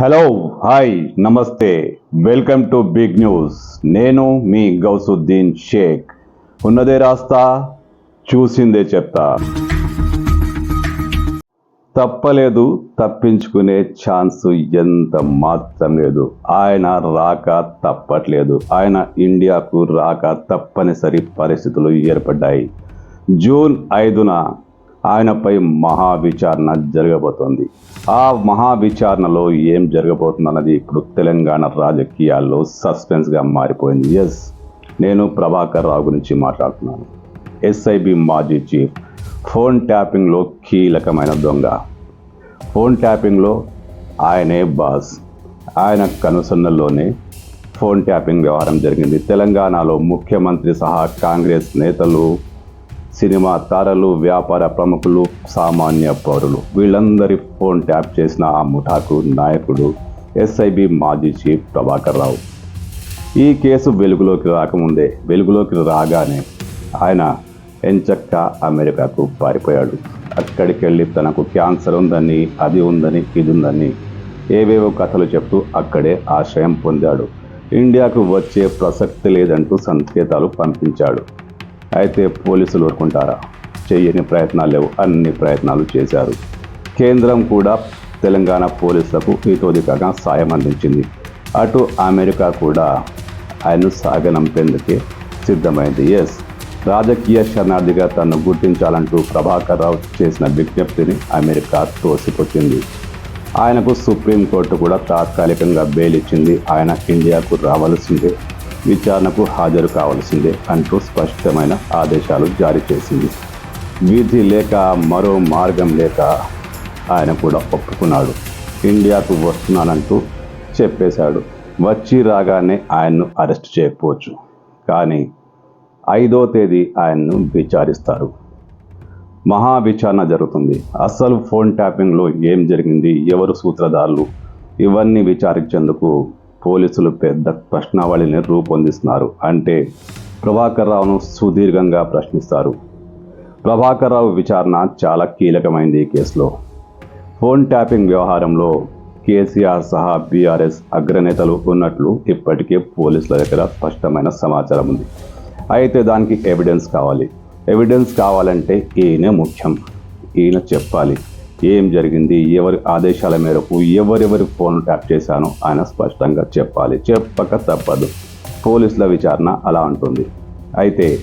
Hello hi నమస్తే welcome to big news నేను మీ గౌసుద్దీన్ షేక్. ఉన్నదే రాస్తా చూసిందే చెప్తా. తప్పలేదు తప్పించుకునే ఛాన్స్ ఎంత మాత్రం లేదు. ఆయన రాక తప్పట్లేదు. ఆయన ఇండియాకు రాక తప్పనిసరి పరిస్థితులు ఏర్పడ్డాయి. జూన్ ఐదున ఆయనపై మహా విచారణ జరగబోతోంది. ఆ మహా విచారణలో ఏం జరగబోతుందన్నది ఇప్పుడు తెలంగాణ రాజకీయాల్లో సస్పెన్స్గా మారిపోయింది. ఎస్ నేను ప్రభాకర్ రావు గురించి మాట్లాడుతున్నాను. ఎస్ఐబి మాజీ చీఫ్ ఫోన్ ట్యాపింగ్లో కీలకమైన దొంగ. ఫోన్ ట్యాపింగ్లో ఆయనే బాస్. ఆయన కనుసన్నల్లోనే ఫోన్ ట్యాపింగ్ వ్యవహారం జరిగింది. తెలంగాణలో ముఖ్యమంత్రి సహా కాంగ్రెస్ నేతలు సినిమా తారలు వ్యాపార ప్రముఖులు సామాన్య పౌరులు. వీళ్ళందరి ఫోన్ ట్యాప్ చేసిన ఆ ముఠాకు నాయకుడు ఎస్ఐబి మాజీ చీఫ్ ప్రభాకర్ రావు. ఈ కేసు వెలుగులోకి రాకముందే వెలుగులోకి రాగానే ఆయన ఎంచక్క అమెరికాకు పారిపోయాడు. అక్కడికి వెళ్ళి తనకు క్యాన్సర్ ఉందని అది ఉందని ఇది ఉందని ఏవేవో కథలు చెప్తూ అక్కడే ఆశ్రయం పొందాడు. ఇండియాకు వచ్చే ప్రసక్తి లేదంటూ సంకేతాలు పంపించాడు. అయితే పోలీసులు ఊరుకుంటారా? చేయని ప్రయత్నాలు లేవు. అన్ని ప్రయత్నాలు చేశారు. కేంద్రం కూడా తెలంగాణ పోలీసులకు ఇతోదికగా సాయం అందించింది. అటు అమెరికా కూడా ఆయన్ను సాగనంపేందుకే సిద్ధమైంది. ఎస్. రాజకీయ శరణార్థిగా తను గుర్తించాలంటూ ప్రభాకర్ రావు చేసిన విజ్ఞప్తిని అమెరికా తోసిపుచ్చింది ఆయనకు సుప్రీంకోర్టు కూడా తాత్కాలికంగా బెయిల్ ఇచ్చింది. ఆయన ఇండియాకు రావాల్సిందే. విచారణకు హాజరు కావాల్సిందే అంటూ స్పష్టమైన ఆదేశాలు జారీ చేసింది. విధి లేక మరో మార్గం లేక ఆయన కూడా ఒప్పుకున్నాడు. ఇండియాకు వస్తున్నానంటూ చెప్పేశాడు. వచ్చి రాగానే ఆయన్ను అరెస్ట్ చేయకపోవచ్చు. కానీ ఐదో తేదీ ఆయన్ను విచారిస్తారు. మహా విచారణ జరుగుతుంది. అసలు ఫోన్ ట్యాపింగ్లో ఏం జరిగింది? ఎవరు సూత్రధారులు? ఇవన్నీ విచారించేందుకు పోలీసులు పెద్ద ప్రశ్నావళిని రూపొందిస్తున్నారు. అంటే ప్రభాకర్ రావును సుదీర్ఘంగా ప్రశ్నిస్తారు. ప్రభాకర్ రావు విచారణ చాలా కీలకమైంది ఈ కేసులో. ఫోన్ ట్యాపింగ్ వ్యవహారంలో కేసీఆర్ సహా బీఆర్ఎస్ అగ్రనేతలు ఉన్నట్లు ఇప్పటికే పోలీసుల దగ్గర స్పష్టమైన సమాచారం ఉంది. అయితే దానికి ఎవిడెన్స్ కావాలి. ఎవిడెన్స్ కావాలంటే ఈయనే ముఖ్యం. ఈయన చెప్పాలి. ఏం జరిగింది ఎవరి ఆదేశాల మేరకు ఎవరెవరి ఫోన్ ట్యాప్ చేశానో ఆయన స్పష్టంగా చెప్పాలి. చెప్పక తప్పదు. పోలీసుల విచారణ అలా ఉంటుంది అయితే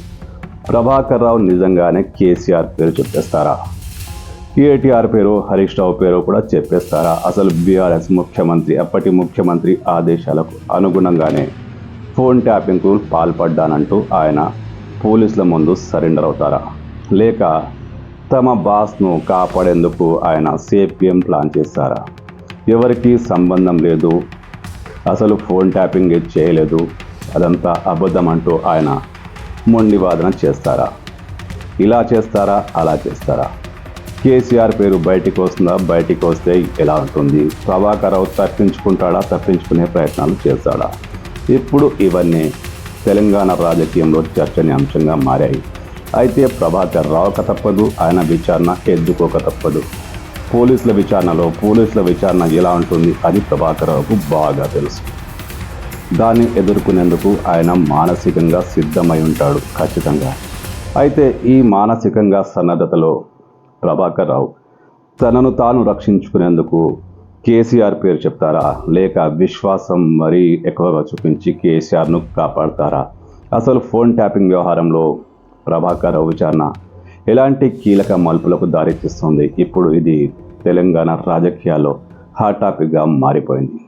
ప్రభాకర్ రావు నిజంగానే కేసీఆర్ పేరు చెప్పేస్తారా? కేటీఆర్ పేరు హరీష్ రావు పేరు కూడా చెప్పేస్తారా? అసలు బీఆర్ఎస్ ముఖ్యమంత్రి అప్పటి ముఖ్యమంత్రి ఆదేశాలకు అనుగుణంగానే ఫోన్ ట్యాపింగ్కు పాల్పడ్డానంటూ ఆయన పోలీసుల ముందు సరెండర్ అవుతారా? లేక తమ బాస్ను కాపాడేందుకు ఆయన సేపియం ప్లాన్ చేస్తారా ఎవరికి సంబంధం లేదు. అసలు ఫోన్ ట్యాపింగ్ చేయలేదు. అదంతా అబద్ధం అంటూ ఆయన మొండి వాదన చేస్తారా? ఇలా చేస్తారా? అలా చేస్తారా? కేసీఆర్ పేరు బయటికి వస్తుందా? బయటికి వస్తే ఎలా ఉంటుంది? ప్రభాకర్ రావు తప్పించుకుంటాడా? తప్పించుకునే ప్రయత్నాలు చేస్తాడా ఇప్పుడు ఇవన్నీ తెలంగాణ రాజకీయంలో చర్చనీయాంశంగా మారాయి. అయితే ప్రభాకర్ రావక తప్పదు ఆయన విచారణ ఎద్దుకోక తప్పదు? పోలీసుల విచారణలో పోలీసుల విచారణ ఎలా ఉంటుంది అది ప్రభాకర్ రావుకు బాగా తెలుసు. దాన్ని ఎదుర్కొనేందుకు ఆయన మానసికంగా సిద్ధమై ఉంటాడు ఖచ్చితంగా. అయితే ఈ మానసికంగా సన్నద్ధతలో ప్రభాకర్ రావు తనను తాను రక్షించుకునేందుకు కేసీఆర్ పేరు చెప్తారా? లేక విశ్వాసం మరీ ఎక్కువగా చూపించి కేసీఆర్ను కాపాడతారా? అసలు ఫోన్ ట్యాపింగ్ వ్యవహారంలో ప్రభాకర్ రావు విచారణ ఎలాంటి కీలక మలుపులకు దారితీస్తుంది. ఇప్పుడు ఇది తెలంగాణ రాజకీయాల్లో హాట్ టాపిక్గా మారిపోయింది.